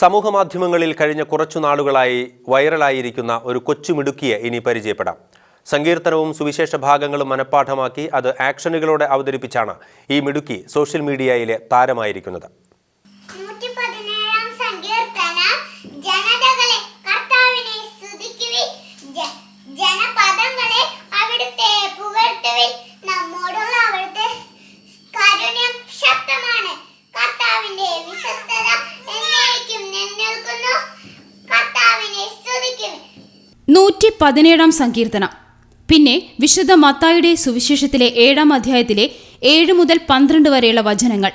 സമൂഹമാധ്യമങ്ങളിൽ കഴിഞ്ഞ കുറച്ചു നാളുകളായി വൈറലായിരിക്കുന്ന ഒരു കൊച്ചുമിടുക്കിയെ ഇനി പരിചയപ്പെടാം. സങ്കീർത്തനവും സുവിശേഷ ഭാഗങ്ങളും മനഃപ്പാഠമാക്കി അത് ആക്ഷനുകളോടെ അവതരിപ്പിച്ചാണ് ഈ മിടുക്കി സോഷ്യൽ മീഡിയയിലെ താരമായിരിക്കുന്നത്. ജനപദങ്ങളെ അവിടുത്തെ പുകഴ്ത്തുവിൽ നമ്മോടുള്ള നൂറ്റി പതിനേഴാം സങ്കീർത്തനം. പിന്നെ വിശുദ്ധ മത്തായുടെ സുവിശേഷത്തിലെ ഏഴാം അധ്യായത്തിലെ ഏഴ് മുതൽ പന്ത്രണ്ട് വരെയുള്ള വചനങ്ങൾ.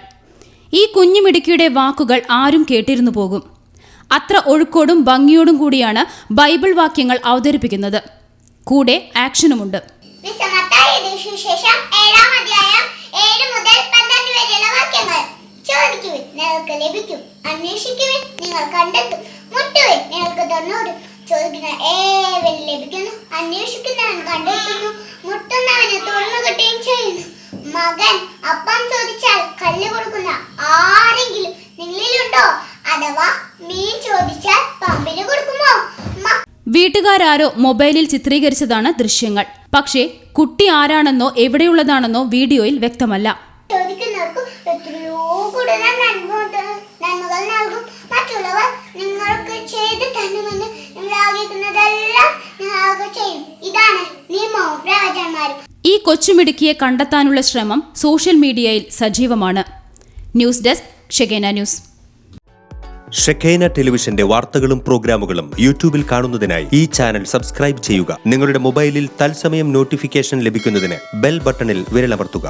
ഈ കുഞ്ഞുമിടുക്കിയുടെ വാക്കുകൾ ആരും കേട്ടിരുന്നു പോകും. അത്ര ഒഴുക്കോടും ഭംഗിയോടും കൂടിയാണ് ബൈബിൾ വാക്യങ്ങൾ അവതരിപ്പിക്കുന്നത്. കൂടെ ആക്ഷനുമുണ്ട്. ചോദിക്കുവിൻ നിങ്ങൾക്ക് ലഭിക്കും. അന്വേഷിക്കുവിൻ നിങ്ങൾ കണ്ടെത്തും. മുട്ടുവിൻ നിങ്ങൾക്ക് തൊണ്ണൂറും ചോദിക്കുന്ന ഏവൻ ലഭിക്കുന്നു അന്വേഷിക്കുന്നവൻ കണ്ടെത്തുന്നു. മുട്ടുന്നവന് തുറന്നു കിട്ടുകയും ചെയ്യുന്നു. മകൻ അപ്പം ചോദിച്ചാൽ കല്ല് കൊടുക്കുന്ന ആരെങ്കിലും നിങ്ങളിലുണ്ടോ അഥവാ മീൻ ചോദിച്ചാൽ പാമ്പിന് കൊടുക്കുമോ? വീട്ടുകാരാരോ മൊബൈലിൽ ചിത്രീകരിച്ചതാണ് ദൃശ്യങ്ങൾ. പക്ഷേ കുട്ടി ആരാണെന്നോ എവിടെയുള്ളതാണെന്നോ വീഡിയോയിൽ വ്യക്തമല്ല. ഈ കൊച്ചുമിടുക്കിയെ കണ്ടെത്താനുള്ള ശ്രമം സോഷ്യൽ മീഡിയയിൽ സജീവമാണ്. News desk Shekinah news. Shekinah ടെലിവിഷന്റെ വാർത്തകളും പ്രോഗ്രാമുകളും യൂട്യൂബിൽ കാണുന്നതിനായി ഈ ചാനൽ സബ്സ്ക്രൈബ് ചെയ്യുക. നിങ്ങളുടെ മൊബൈലിൽ തത്സമയം നോട്ടിഫിക്കേഷൻ ലഭിക്കുന്നതിന് ബെൽ ബട്ടണിൽ വിരലമർത്തുക.